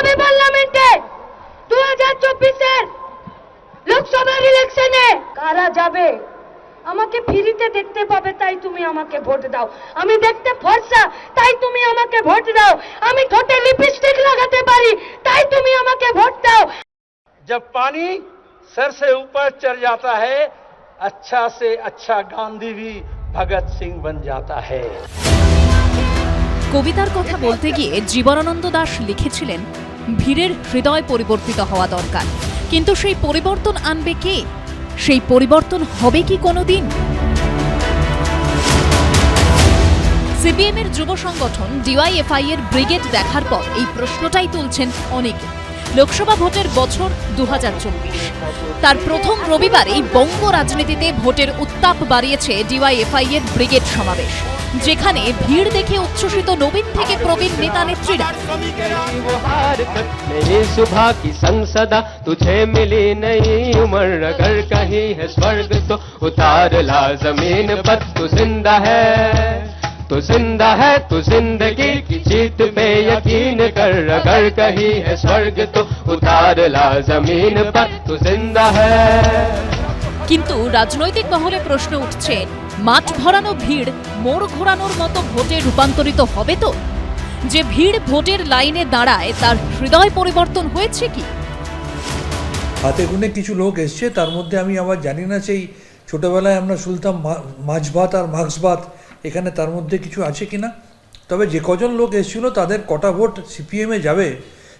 যাবে পার্লামেন্টে দু হাজার চব্বিশের লোকসভার ইলেকশনে কারা যাবে আমাকে ফ্রিতে দেখতে পাবে তাই তুমি আমাকে ভোট দাও আমি দেখতে ফর্সা তাই তুমি আমাকে ভোট দাও আমি ঠোঁটে লিপস্টিক লাগাতে পারি তাই তুমি আমাকে ভোট দাও जब पानी सर से ऊपर चढ़ जाता है अच्छा से अच्छा गांधी भी भगत सिंह बन जाता है কবিতার কথা বলতে গিয়ে জীবনানন্দ দাশ লিখেছিলেন ভিড়ের হৃদয় পরিবর্তিত হওয়া দরকার। কিন্তু সেই পরিবর্তন আনবে কে? সেই পরিবর্তন হবে কি কোনোদিন? সিপিএম এর যুব সংগঠন ডিওয়াইএফআই এর ব্রিগেড দেখার পর এই প্রশ্নটাই তুলছেন অনেকে। লোকসভা ভোটের বছর দু হাজার চব্বিশ। তার প্রথম রবিবার এই বঙ্গ রাজনীতিতে ভোটের উত্তাপ বাড়িয়েছে ডিওয়াইএফআই এর ব্রিগেড সমাবেশ। যেখানে ভিড় দেখে উচ্ছ্বসিত নবীন থেকে প্রবীণ নেতা নেত্রীরা वो हार तक मेरी सुबह की संसदा तुझे मिली नई उम्र अगर कहीं है स्वर्ग तो उतार ला जमीन पर तू जिंदा है तू जिंदा है तू जिंदगी की जीत पे यकीन कर अगर कहीं है स्वर्ग तो उतार ला जमीन पर तू जिंदा है কিন্তু রাজনৈতিক মহলে প্রশ্ন উঠছে মাঠ ভরানো ভিড় মোড় ঘোরানোর মতো ভোটে রূপান্তরিত হবে তো? যে ভিড় ভোটের লাইনে দাঁড়ায়, তার হৃদয় পরিবর্তন হয়েছে কি? হাতে গুনে কিছু লোক এসছে, তার মধ্যে আমি আবার জানি না, সেই ছোটোবেলায় আমরা শুনতাম মাছ ভাত আর মাংস ভাত, এখানে তার মধ্যে কিছু আছে কি না তবে যে কজন লোক এসেছিল, তাদের কটা ভোট সিপিএমে যাবে,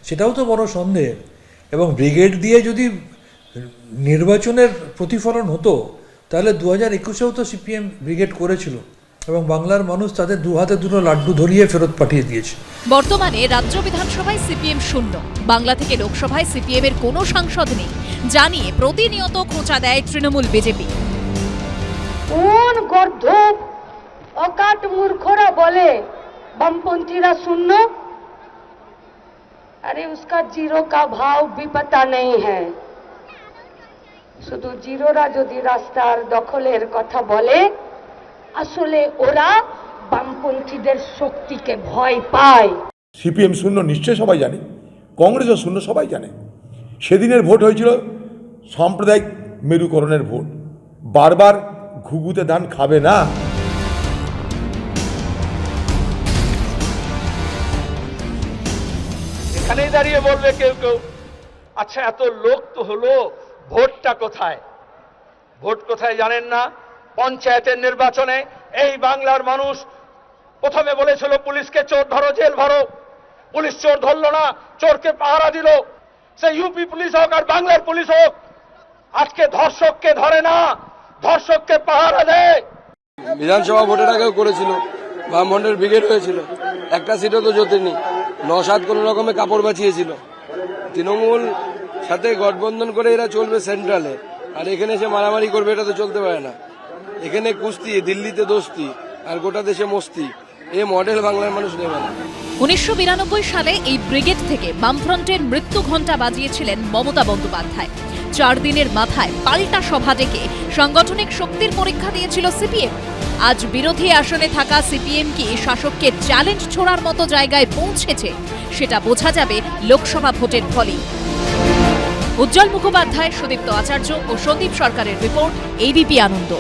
সেটাও তো বড় সন্দেহের এবং ব্রিগেড দিয়ে যদি নির্বাচনের প্রতিফলন হতো তাহলে দু হাজার একুশেও তো সিপিএম ব্রিগেড করেছিল এবং বাংলার মানুষ তাদের দু হাতে দুটো লাড্ডু ধরিয়ে ফেরত পাঠিয়ে দিয়েছে বর্তমানে রাজ্য বিধানসভায় সিপিএম শূন্য বাংলা থেকে লোকসভায় সিপিএম এর কোনো সাংসদ নেই জানিয়ে প্রতিনিয়ত খোঁচা দেয় তৃণমূল বিজেপি কোন গর্ধব অকাট মূর্খরা বলে বামপন্থীরা শূন্য अरे उसका जीरो का भाव भी पता नहीं है শুধু জিরোরা যদি রাস্তার দখলের কথা বলে আসলে ওরা বামপন্থীদের শক্তিকে ভয় পায়। সিপিএম শূন্য নিশ্চয় সবাই জানে কংগ্রেসও শূন্য সবাই জানে। সেদিনের ভোট হয়েছিল সাম্প্রদায়িক মেরুকরণের ভোট। বারবার ঘুঘুতে ধান খাবে না। এখানেই দাঁড়িয়ে বলবে কেউ কেউ আচ্ছা এত লোক তো হলো। ভোটটা কোথায়? ভোট কোথায় জানেন না? পঞ্চায়েতের নির্বাচনে এই বাংলার মানুষ প্রথমে বলেছিল, পুলিশকে চোর ধরো, জেল ভরো। পুলিশ চোর ধরলো না, চোরকে পাহারা দিল। সে ইউপি পুলিশ হোক আর বাংলার পুলিশ হোক, আজকে ধর্ষককে ধরে না, ধর্ষককে পাহারা দেয়। বিধানসভা ভোটের আগেও করেছিল, বামফ্রন্টের ব্রিগেড হয়েছিল। একটা সিটও তো জোটেনি। ন সাত কোনো রকমে কাপড় বাঁচিয়েছিল। তৃণমূল সাথে গঠবন্ধন করে এরা চলবে সেন্ট্রালে। আর এখানে এসে মারামারি করবে, এটা তো চলতে পারে না। এখানে কুস্তি, দিল্লিতে দোস্তি, আর গোটা দেশে মস্তি। এ মডেল বাংলার মানুষ নেবে না। উনিশশো সালে এই ব্রিগেড থেকে বামফ্রন্টের মৃত্যু ঘণ্টা বাজিয়েছিলেন মমতা বন্দ্যোপাধ্যায়। চার দিনের মাথায় পাল্টা সভা ডেকে সাংগঠনিক শক্তির পরীক্ষা দিয়েছিল সিপিএম। আজ বিরোধী আসনে থাকা সিপিএম কি শাসককে চ্যালেঞ্জ ছোড়ার মতো জায়গায় পৌঁছেছে, সেটা বোঝা যাবে লোকসভা ভোটের ফলেই। উজ্জ্বল মুখোপাধ্যায় সুদীপ্ত আচার্য ও সন্দীপ সরকারের রিপোর্ট এবিপি আনন্দ।